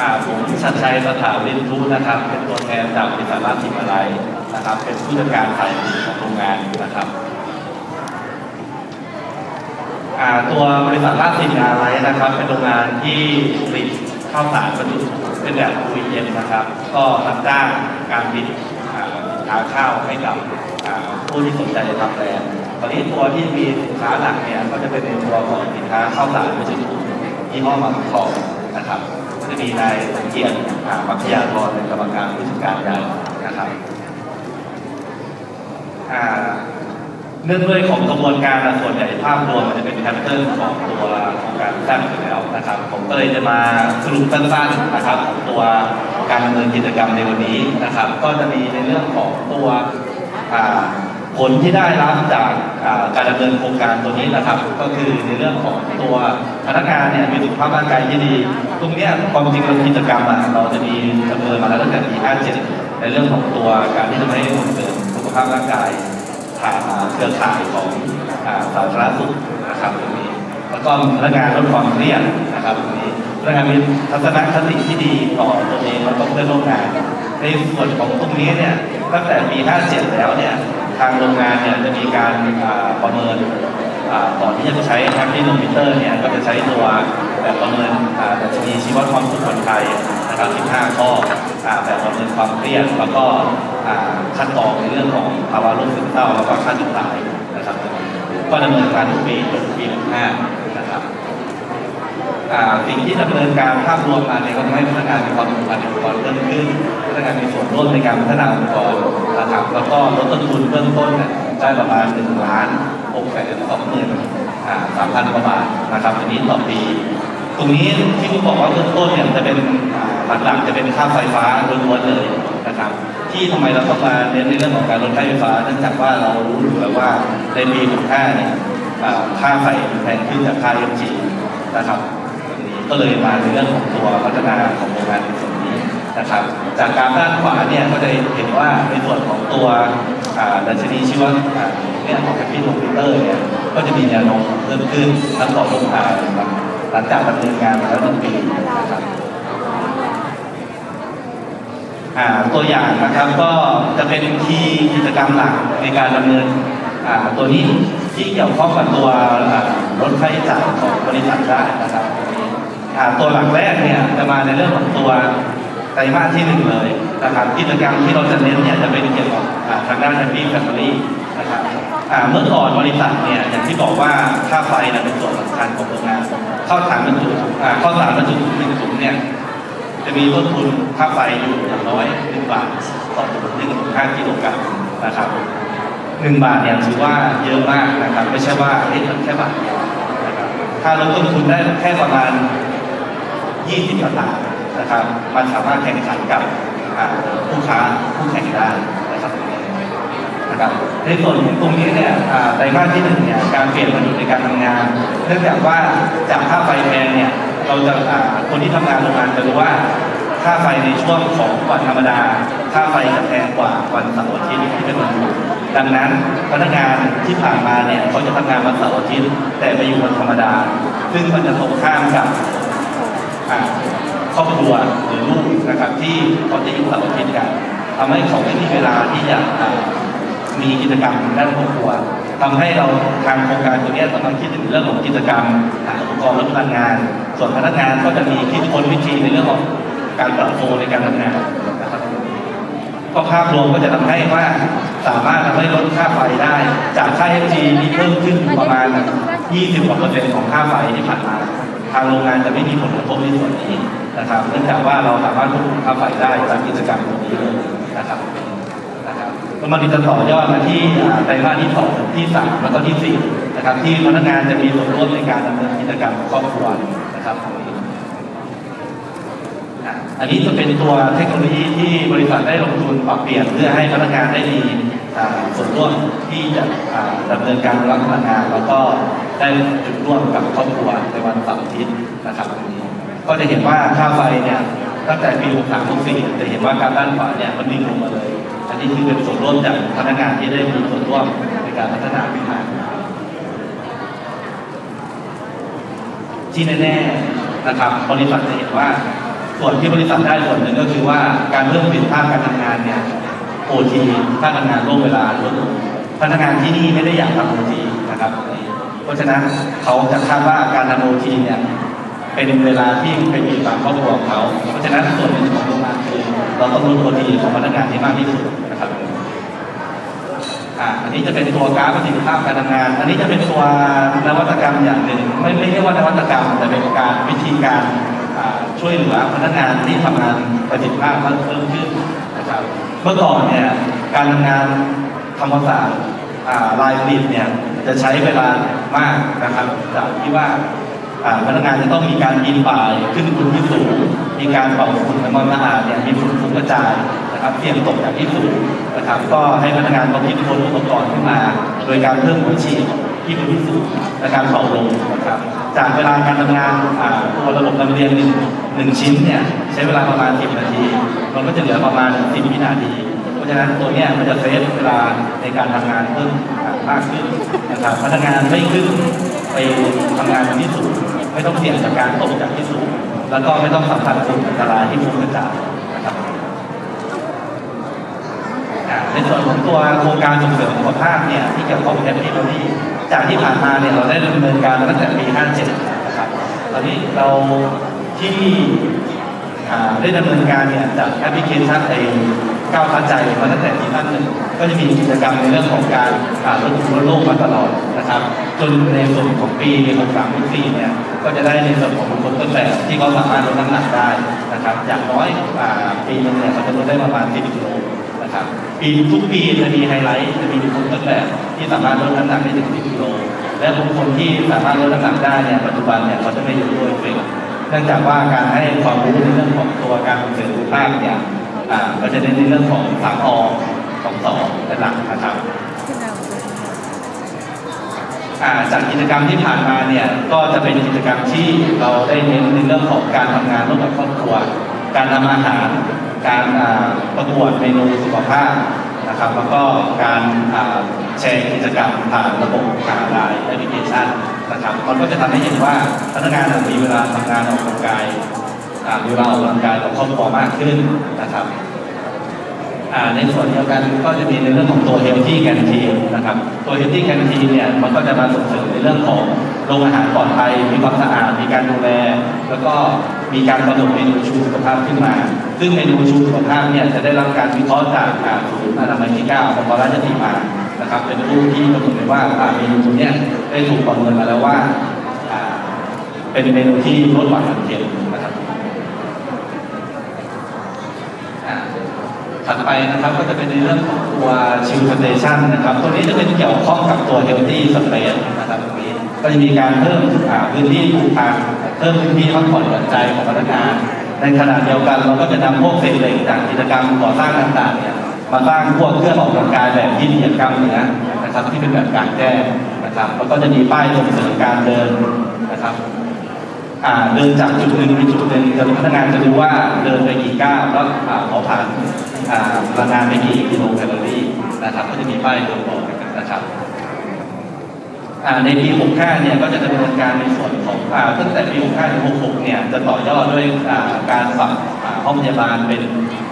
อ่าผมชัดชัยสถาวินทุนะครับ เป็นตัวแทนจากบริษัทราชสิมาลัยนะครับ เป็นผู้จัดการฝ่ายของโรงงานนะครับอ่าตัวบริษัทราชสินอาลท์นะครับ เป็นโรงงานที่ผลิตข้าวสารบรรจุเป็นแบบ OEM นนะครับ ก็รับจ้างการผลิตสินค้าข้าวให้กับผู้ที่สนใจทำแบรนด์ตอนนี้ตัวที่มีสินค้าหลักเนี่ยก็จะเป็นในตัวของสินค้าข้าวสารบรรจุยี่ห้อมาทองนะครับ จะมีนายสังเกียรติมัคยาธรเป็นกรรมการผู้จัดการใหญ่นะครับเนื่องด้วยของกระบวนการส่วนใหญ่ภาพรวมมันจะเป็นแพทเทิร์นของตัวของการสร้างอยู่แล้วนะครับ ผมก็เลยจะมาสรุปสั้นๆนะครับของตัวการดำเนินกิจกรรมในวันนี้นะครับ ก็จะมีในเรื่องของตัวอ่า ผลที่ได้รับจากการดำเนินโครงการตัวนี้นะครับ ก็คือในเรื่องของตัวพนักงานเนี่ยมีสุขภาพร่างกายที่ดี ตรงนี้ความจริงเรากิจกรรมเราจะมีดำเนินมาแล้วตั้งแต่ปี 57 ในเรื่องของตัวการที่จะให้ส่งเสริมสุขภาพร่างกายผ่านเครือข่ายของสาธารณสุขนะครับตรงนี้แล้วก็พนักงานลดความเครียดนะครับตรงนี้พนักงานมีทัศนคติที่ดีต่อตัวเองแล้วก็เพื่อนร่วมงาน ในส่วนของตรงนี้เนี่ยตั้งแต่ปี 57 แล้วเนี่ย ทางโรงงานเนี่ยจะมีการประเมินอ่าก่อนที่จะใช้แอปพลิเคชันมิเตอร์เนี่ยก็จะใช้ตัวแบบประเมินอ่าดัชนีชีวความสุขคนไทยนะครับ15ข้อแบบประเมินความเครียดแล้วก็ขั้นตอนในเรื่องของภาวะโรคซึมเศร้าแล้วก็ค่าสุดตายนะครับก็ดำเนินการทุกปีจนถึงปี 65นะครับอ่า สิ่งที่ดำเนินการภาพรวมมาเนี่ยก็ทำให้พนักงานมีความสัมพันธ์ในองค์กรเพิ่มขึ้นพนักงานมีส่วนร่วมในการพัฒนาองค์กรนะครับแล้วก็ลดต้นทุนเบื้องต้นเนี่ยได้ประมาณ1ล้าน6แสนสองหมื่นสามพันกว่าบาทนะครับอันนี้ต่อปี ตรงนี้ที่ผมบอกว่าเบื้องต้นเนี่ยจะเป็นหลักๆจะเป็นค่าไฟฟ้าล้วนๆเลยนะครับที่ทำไมเราต้องมาเน้นในเรื่องของการลดค่าไฟฟ้าเนื่องจากว่าเรารู้อยู่แล้วว่าในปี65เนี่ยอ่ค่าไฟแพงขึ้นจากค่า LG นะครับ ก็เลยมาในเรื่องของตัวพัฒนาของโรงงานในส่วนนี้นะครับ จากการด้านขวาเนี่ยก็จะเห็นว่าในส่วนของตัวดัชนีชีวะอ่าเนี่ยของแคปิโลมิเตอร์เนี่ยก็จะมีแนวโน้มเพิ่มขึ้นทั้งต่อลงมาครับหลังจากดำเนินงานมาแล้วหนึ่งปีนะครับตัวอย่างนะครับก็จะเป็นที่กิจกรรมหลักในการดำเนินตัวนี้ที่เกี่ยวข้องกับตัวลดค่าใช้จ่ายของบริษัทได้นะครับ ตัวหลักแรกเนี่ยจะมาในเรื่องของตัวไตรมาสที่หนึ่งเลยนะครับกิจกรรมที่เราจะเน้นเนี่ยจะเป็นเกี่ยวกับทางด้านแฮปปี้แฟมิลี่นะครับเมื่อก่อนบริษัทเนี่ยอย่างที่บอกว่าค่าไฟเนี่ยเป็นส่วนสำคัญของโรงงานข้าวสารบรรจุข้าวสารบรรจุถุงหนึ่งถุงเนี่ยจะมีต้นทุนค่าไฟอยู่อย่างน้อยหนึ่งบาทต่อถุงหนึ่งถึงห้ากิโลกรัมนะครับหนึ่งบาทเนี่ยถือว่าเยอะมากนะครับไม่ใช่ว่าเฮ้ยแค่บาทนะครับถ้าลดต้นทุนได้แค่ประมาณ 20สตางค์นะครับ มันสามารถแข่งขันกับผู้ค้าผู้แข่งได้นะครับนะครับในส่วนของตรงนี้เนี่ยอ่าไตรมาสที่หนึ่งเนี่ยการเปลี่ยนมาอยู่ในการทำงาน เนื่องจากว่าจากค่าไฟแพงเนี่ยเราจะคนที่ทำงานโรงงานจะรู้ว่าค่าไฟในช่วงของวันธรรมดา ค่าไฟจะแพงกว่าวันเสาร์อาทิตย์ที่เป็นวันหยุดดังนั้นพนักงานที่ผ่านมาเนี่ยเขาจะทำงานวันเสาร์อาทิตย์แต่ไปอยู่วันธรรมดา ซึ่งมันจะตรงข้ามกับ รอบครัวหรือลูกนะครับที่เขาจะอยู่เสาร์อาทิตกันทำให้เขาไม่มีเวลาที่จะอ่ามีกิจกรรมด้านครอบครัวทำให้เราทางโครงการตัวนี้ยกำลังคิดถึงเรื่องของกิจกรรมหาอุปกรณ์ลดพลังงาน ส่วนพนักงานก็จะมีคิดค้นวิธีในเรื่องของการปรับตัวในการทำงานนะครับก็ภาพรวมก็จะทำให้ว่าสามารถทำให้ลดค่าไฟได้ จากค่า FG ที่เพิ่มขึ้นประมาณ 20กว่าเปอร์เซ็นต์ของค่าไฟที่ผ่านมา ทางโรงงานจะไม่มีผลกระทบในส่วนนี้ นะครับเนื่องจากว่าเราสามารถควบคุมค่าไฟได้จากกิจกรรมตรงนี้เลยนะครับนะครับแล้วมันจะต่อยอดมาที่ไตรมาสที่สองที่สามแล้วก็ที่สี่นะครับ ที่พนักงานจะมีส่วนร่วมในการดำเนินกิจกรรมครอบครัวนะครับตรงนี้อันนี้จะเป็นตัวเทคโนโลยีที่บริษัทได้ลงทุนปรับเปลี่ยนเพื่อให้พนักงานได้มีส่วนร่วมที่จะอ่าดำเนินการรับพลังงาน แล้วก็ได้จุดร่วมกับครอบครัวในวันเสาร์อาทิตย์นะครับตรงนี้ ก็จะเห็นว่าค่าไฟเนี่ยตั้งแต่ปี 63 64 จะเห็นว่าการด้านขวาเนี่ยมันดิ่งลงมาเลย อันนี้คือเป็นส่วนร่วมจากพนักงานที่ได้มีส่วนร่วมในการพัฒนาขึ้นมาที่แน่ๆนะครับบริษัทจะเห็นว่าส่วนที่บริษัทได้ส่วนหนึ่งก็คือว่าการเพิ่มประสิทธิภาพการทำงานเนี่ยโอทีค่าทำงานร่วมเวลาลดลงพนักงานที่นี่ไม่ได้อยากทำโอทีนะครับเพราะฉะนั้นเขาจะคาดว่าการทำโอทีเนี่ย เป็นเวลาที่เป็นมีความครอบครัวของเขา เพราะฉะนั้นส่วนหนึ่งของโรงงานคือเราต้องลดโอทีของพนักงานที่มากที่สุดนะครับอ่าอันนี้จะเป็นตัวกราฟประสิทธิภาพการทำงาน อันนี้จะเป็นตัวนวัตกรรมอย่างหนึ่ง ไม่ไม่เรียกว่านวัตกรรม แต่เป็นการวิธีการช่วยเหลือพนักงานที่ทำงานประสิทธิภาพเพิ่มขึ้นนะครับเมื่อก่อนเนี่ยการทำงานทำความสะอาดอ่ารายผลิตเนี่ยจะใช้เวลามากนะครับจากที่ว่า พนักงานจะต้องมีการบินป่ายขึ้นบนที่สูงมีการเป่าฝุ่นทำความสะอาดเนี่ยมีฝุ่นฟุ้งกระจายนะครับเสี่ยงตกจากที่สูงนะครับ ก็ให้พนักงานเขาคิดค้นอุปกรณ์ขึ้นมา โดยการเพิ่มหัวฉีดที่บนที่สูงและการเป่าลมนะครับ จากเวลาการทำงานอ่าตัวระบบนำเรียนหนึ่งหนึ่งชิ้นเนี่ยใช้เวลาประมาณ 10 นาที มันก็จะเหลือประมาณ 10 วินาทีเพราะฉะนั้นตัวเนี้ยมันจะเซฟเวลาในการทำงานเพิ่มมากขึ้นนะครับพนักงานไม่ขึ้นไปทำงานที่สูง ไม่ต้องเสี่ยงจากการตกจากที่สูง แล้วก็ไม่ต้องสัมผัสฝุ่นอันตรายที่ฟุ้งกระจายนะครับในส่วนของตัวโครงการส่งเสริมสุขภาพเนี่ยที่เกี่ยวข้องกับแอปพลิเคชันจากที่ผ่านมาเนี่ยเราได้ดำเนินการมาตั้งแต่ปี 57 นะครับ ตอนนี้เราที่ได้ดำเนินการเนี่ยจากแอปพลิเคชันไอ้ก้าวทัดใจมาตั้งแต่ปีท่านหนึ่งก็จะมีกิจกรรมในเรื่องของการอ่าลดทุนโลกมาตลอดนะครับ จนในส่วนของปี 63 64 เนี่ย ก็จะได้ในส่วนของคคลต้นแบบที่เขาสามารถลดน้ำหนักได้นะครับ อย่างน้อยปีนึงเนี่ยเขาจะลดได้ประมาณ10กิโลนะครับ ปีทุกปีจะมีไฮไลท์จะมีคคลต้นแบบที่สามารถลดน้ำหนักได้ถึง10กิโลและบุคคลที่สามารถลดน้ำหนักได้เนี่ยปัจจุบันเนี่ยเขาจะไม่อยู่ด้วยเฟรเนื่องจากว่าการให้ความรู้ในเรื่องของตัวการเสริมสุขภาพเนี่ยก็จะเน้นในเรื่องของสามอสองสองเป็นหลักนะครับ อ่าจากกิจกรรมที่ผ่านมาเนี่ยก็จะเป็นกิจกรรมที่เราได้เน้นในเรื่องของการทำงานร่วมกับครอบครัว การทำอาหาร การอ่าประกวดเมนูสุขภาพนะครับแล้วก็การอ่าแชร์กิจกรรมผ่านระบบผ่านไลน์แอปพลิเคชันนะครับมันก็จะทำให้เห็นว่าพนักงานมีเวลาทำงานออกกำลังกายอ่ามีเวลาออกกำลังกายกับครอบครัวมากขึ้นนะครับ ในส่วนเดียวกันก็จะมีในเรื่องของตัว healthy canteen นะครับตัว healthy canteen เนี่ยมันก็จะมาส่งเสริมในเรื่องของโรงอาหารปลอดภัยมีความสะอาดมีการดูแล แล้วก็มีการกำหนดเมนูชูสุขภาพขึ้นมา ซึ่งเมนูชูสุขภาพเนี่ยจะได้รับการวิเคราะห์จากอ่าศูนย์อนามัยที่9ของราชสีมานะครับเป็นผู้ที่กำหนดไว้ว่าอ่าเมนูเนี้ยได้ถูกประเมินมาแล้วว่าเป็นเมนูที่ลดหวานมันเค็มนะครับอ่า ถัดไปนะครับก็จะเป็นในเรื่องของตัวชิลสเตชันนะครับ ตัวนี้จะเป็นเกี่ยวข้องกับตัวเฮลตี้สเปซนะครับตรงนี้ก็จะมีการเพิ่มพื้นที่ปลูกพักเพิ่มพื้นที่พักผ่อนหย่อนใจของพนักงาน ในขณะเดียวกันเราก็จะนำพวกเศษเหล็กจากกิจกรรมก่อสร้างต่างๆเนี่ยมาสร้างพวกเครื่องออกกำลังกายแบบที่เหยียดกล้ามเนื้อนะครับที่เป็นแบบกางแจ้นะครับแล้วก็จะมีป้ายส่งเสริมการเดินนะครับ เดินจากจุดหนึ่งไปจุดหนึ่งจะพนักงานจะดูว่าเดินไปกี่ก้าวแล้วอ่าเผาผลาญอ่าพลังงานไปกี่กิโลแคลอรี่นะครับก็จะมีป้ายตัวบอกนะครับในปี 65 เนี่ยก็จะดำเนินการในส่วนของตั้งแต่ปี 65 ถึง 66 เนี่ยจะต่อยอดด้วยการปรับห้องพยาบาลเป็น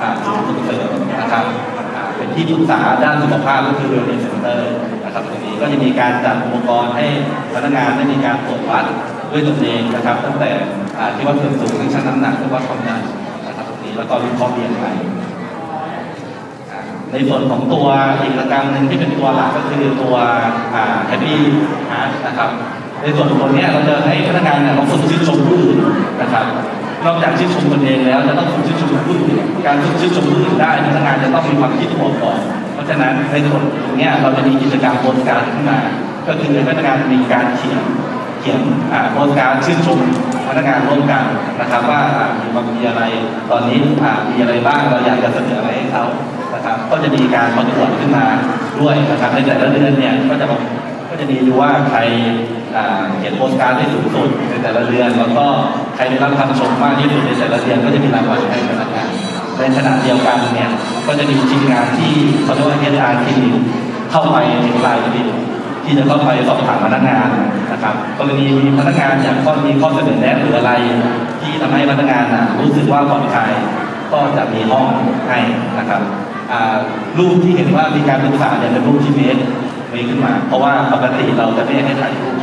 อ่าศูนย์ส่งเสริมนะครับเป็นที่ปรึกษาด้านสุขภาพก็คือ wellness center นะครับตรงนี้ก็จะมีการจัดอุปกรณ์ให้พนักงานได้มีการตรวจวัด ด้วยตนเองนะครับ ตั้งแต่ที่ว่าส่วนสูงที่ชั่งน้ำหนักที่ว่าความดันนะครับตรงนี้แล้วก็วิเคราะห์เรียนไปอ่ในส่วนของตัวกิจกรรมหนึ่งที่เป็นตัวหลักก็คือตัวแฮปปี้ฮาร์ดนะครับในส่วนของตัวนี้เราจะให้พนักงานเนี่ยเราฝึกชื่นชมผู้อื่นนะครับนอกจากชื่นชมตนเองแล้วจะต้องฝึกชื่นชมผู้อื่นการฝึกชื่นชมผู้อื่นได้พนักงานจะต้องมีความคิดบวกก่อนเพราะฉะนั้นในส่วนตรงเนี้ยเราจะมีกิจกรรมโพสการขึ้นมา ก็คือให้พนักงานมีการเขียน ขียนโพสต์การชื่นชมพนักงานร่วมกันนะครับ ว่ามีความมีอะไรตอนนี้มีอะไรบ้างเราอยากจะเสนออะไรให้เขานะครับ ก็จะมีการประกวดขึ้นมาด้วยนะครับในแต่ละเดือนเนี่ยก็จะมาก็จะมีดูว่าใครเขียนโพสต์การ์ดได้สูงสุดในแต่ละเดือน แล้วก็ใครได้รับคำชมมากที่สุดในแต่ละเดือนก็จะมีรางวัลให้พนักงานในขณะเดียวกันเนี่ยก็จะมีทีมงานที่เขาเรียกว่า HR ทีมเข้าไปในรายละเอียด ที่จะเข้าไปสอบถามพนักงานนะครับ กรณีมีพนักงานอยากข้อมีข้อเสนอแนะหรืออะไร ที่ทำให้พนักงานรู้สึกว่าปลอดภัยก็จะมีห้องให้นะครับรูปที่เห็นว่ามีการศึกษาเนี่ยเป็นรูป GPS มีขึ้นมา เพราะว่าปกติเราจะไม่ให้ถ่ายรูป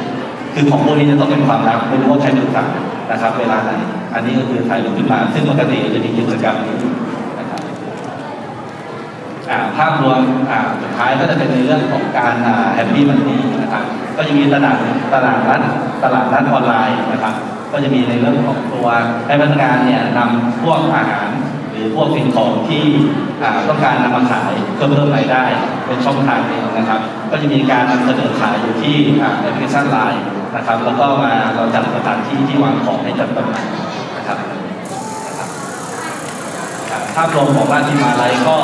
คือของพวกนี้จะต้องเป็นความลับไม่รู้ว่าใครปรึกษานะครับ เวลาไหนอันนี้ก็คือถ่ายรูปขึ้นมา ซึ่งปกติจะมีกิจกรรมนี้ ภาพรวมสุดท้ายก็จะเป็นในเรื่องของการแฮปปี้มันนี่นะครับก็จะมีตลาดตลาดนัดตลาดนัดออนไลน์นะครับ ก็จะมีในเรื่องของตัวให้พนักงานเนี่ยนำพวกอาหารหรือพวกสิ่งของที่ต้องการนำมาขายเพื่อเพิ่มรายได้เป็นช่องทางหนึงนะครับ ก็จะมีการนำเสนอขายอยู่ที่แอปพลิเคชันไลน์นะครับ แล้วก็มาเราจัดสถานที่ที่วางของให้จัดจำหน่ายนะครับภาพรวมของราชมาลัยก็